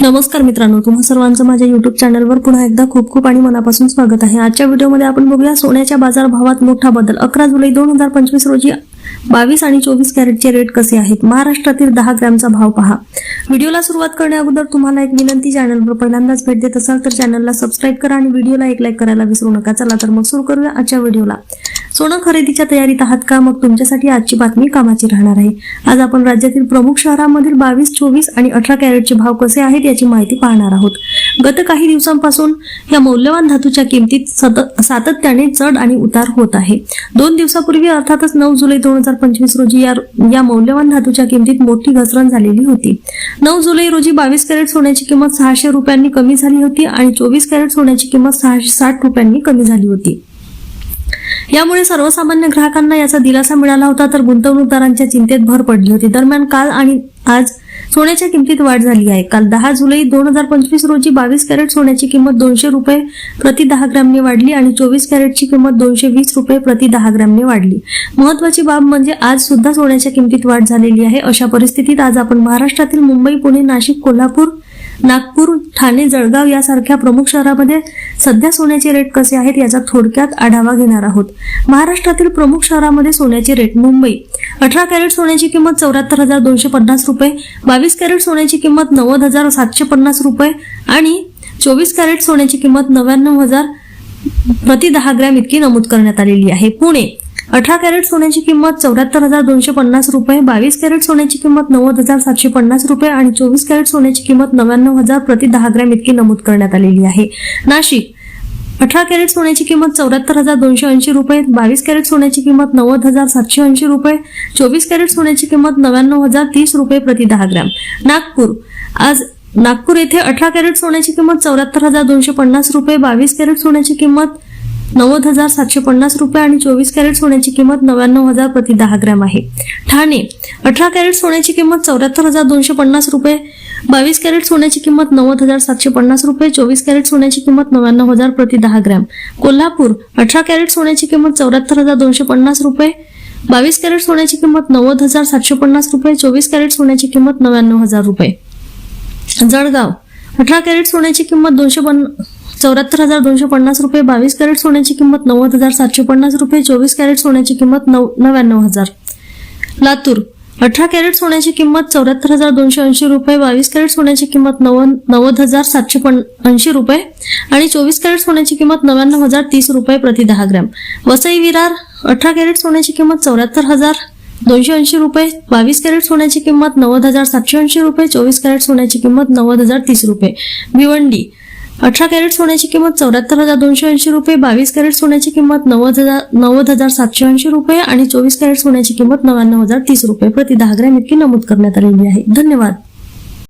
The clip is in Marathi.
नमस्कार मित्रांनो तुम्हा सर्वांचं माझ्या युट्यूब चॅनलवर पुन्हा एकदा खूप खूप आणि मनापासून स्वागत आहे. आजच्या व्हिडिओमध्ये आपण बघूया सोन्याच्या बाजारभावात मोठा बदल. अकरा जुलै दोन हजार पंचवीस रोजी बावीस आणि चोवीस कॅरेटचे रेट कसे आहेत? महाराष्ट्रातील दहा ग्रॅमचा भाव पहा. व्हिडिओला सुरुवात करण्या अगोदर तुम्हाला एक विनंती चॅनलवर पहिल्यांदाच भेट देत असाल तर चॅनलला सबस्क्राईब करा आणि व्हिडिओला एक लाईक करायला विसरू नका. चला तर मग सुरू करूया आजच्या व्हिडिओला. सोनं खरेदीच्या तयारीत आहात का? मग तुमच्यासाठी आजची बातमी कामाची राहणार आहे. आज आपण राज्यातील प्रमुख शहरांमधील बावीस चोवीस आणि अठरा कॅरेटचे भाव कसे आहेत याची माहिती पाहणार आहोत. गत काही दिवसांपासून या मौल्यवान धातूच्या किमतीत सतत सातत्याने चढ आणि उतार होत आहे. दोन दिवसापूर्वी अर्थातच नऊ जुलै दोन हजार पंचवीस रोजी या या मौल्यवान धातूच्या किमतीत मोठी घसरण झालेली होती. नऊ जुलै रोजी बावीस कॅरेट सोन्याची किंमत सहाशे रुपयांनी कमी झाली होती आणि चोवीस कॅरेट सोन्याची किंमत सहाशे साठ रुपयांनी कमी झाली होती. यामुळे सर्वसामान्य ग्राहकांना याचा दिलासा मिळाला होता तर गुंतवणूकदारांच्या चिंतेत भर पडली होती. दरम्यान काल आणि आज सोन्याच्या किमतीत वाढ झाली आहे. काल दहा जुलै दोन हजार पंचवीस रोजी बावीस कॅरेट सोन्याची किंमत दोनशे रुपये प्रति दहा ग्रॅमने वाढली आणि चोवीस कॅरेटची किंमत दोनशे वीस रुपये प्रति दहा ग्रॅमने वाढली. महत्वाची बाब म्हणजे आज सुद्धा सोन्याच्या किमतीत वाढ झालेली आहे. अशा परिस्थितीत आज आपण महाराष्ट्रातील मुंबई पुणे नाशिक कोल्हापूर नागपूर ठाणे जळगाव यासारख्या प्रमुख शहरामध्ये सध्या सोन्याचे रेट कसे आहेत याचा थोडक्यात आढावा घेणार आहोत. महाराष्ट्रातील प्रमुख शहरामध्ये सोन्याचे रेट मुंबई अठरा कॅरेट सोन्याची किंमत चौऱ्याहत्तर हजार दोनशे पन्नास रुपये बावीस कॅरेट सोन्याची किंमत नव्वद हजार सातशे पन्नास रुपये आणि चोवीस कॅरेट सोन्याची किंमत नव्याण्णव हजार प्रति दहा ग्रॅम इतकी नमूद करण्यात आलेली आहे. पुणे अठरा कॅरेट सोन्याची किंमत चौऱ्याहत्तर हजार दोनशे पन्नास रुपये बावीस कॅरेट सोन्याची किंमत नव्वद हजार सातशे पन्नास रुपये आणि चोवीस कॅरेट सोन्याची किंमत नव्याण्णव हजार प्रति दहा ग्रॅम इतकी नमूद करण्यात आलेली आहे. नाशिक अठरा कॅरेट सोन्याची किंमत चौऱ्याहत्तर हजार दोनशे ऐंशी रुपये बावीस कॅरेट सोन्याची किंमत नव्वद हजार सातशे ऐंशी रुपये चोवीस कॅरेट सोन्याची किंमत नव्याण्णव हजार तीस रुपये प्रति दहा ग्रॅम. नागपूर आज नागपूर येथे अठरा कॅरेट सोन्याची किंमत चौऱ्याहत्तर हजार दोनशे पन्नास रुपये बावीस कॅरेट सोन्याची किंमत नव्वद हजार सातशे पन्नास रुपये आणि चोवीस कॅरेट सोन्याची किंमत नव्याण्णव हजार प्रति दहा ग्रॅम आहे. ठाणे अठरा कॅरेट सोन्याची किंमत चौऱ्याहत्तर हजार दोनशे पन्नास रुपये बावीस कॅरेट सोन्याची किंमत नव्वद हजार सातशे पन्नास रुपये चोवीस कॅरेट सोन्याची किंमत नव्याण्णव हजार प्रति दहा ग्रॅम. कोल्हापूर अठरा कॅरेट सोन्याची किंमत चौऱ्याहत्तर हजार दोनशे पन्नास रुपये बावीस कॅरेट सोन्याची किंमत नव्वद हजार सातशे पन्नास रुपये चोवीस कॅरेट सोन्याची किंमत नव्याण्णव हजार रुपये. जळगाव अठरा कॅरेट सोन्याची किंमत दोनशे पन्नास चौऱ्याहत्तर हजार दोनशे पन्नास रुपये बावीस कॅरेट सोन्याची किंमत नव्वद हजार सातशे पन्नास रुपये चोवीस कॅरेट सोन्याची किंमत नऊ नव्याण्णव हजार. लातूर अठरा कॅरेट सोन्याची किंमत चौऱ्याहत्तर हजार दोनशे ऐंशी रुपये बावीस कॅरेट सोन्याची किंमत नव्वद नव्वद हजार सातशे पण ऐंशी रुपये आणि चोवीस कॅरेट सोन्याची किंमत नव्याण्णव हजार तीस रुपये प्रति दहा ग्रॅम. वसई विरार अठरा कॅरेट सोन्याची किंमत चौऱ्याहत्तर हजार दोनशे ऐंशी रुपये बावीस कॅरेट सोन्याची किंमत नव्वद हजार सातशे ऐंशी रुपये चोवीस कॅरेट सोन्याची किंमत नव्वद हजार तीस रुपये. भिवंडी अठरा कॅरेट सोन्याची किंमत चौऱ्याहत्तर हजार दोनशे ऐंशी रुपये बावीस कॅरेट सोन्याची किंमत नव्वद हजार नव्वद हजार सातशे ऐंशी रुपये आणि चोवीस कॅरेट सोन्याची किंमत नव्याण्णव हजार तीस रुपये. प्रति दहा ग्रॅम इतकी नमूद करण्यात आलेली आहे. धन्यवाद.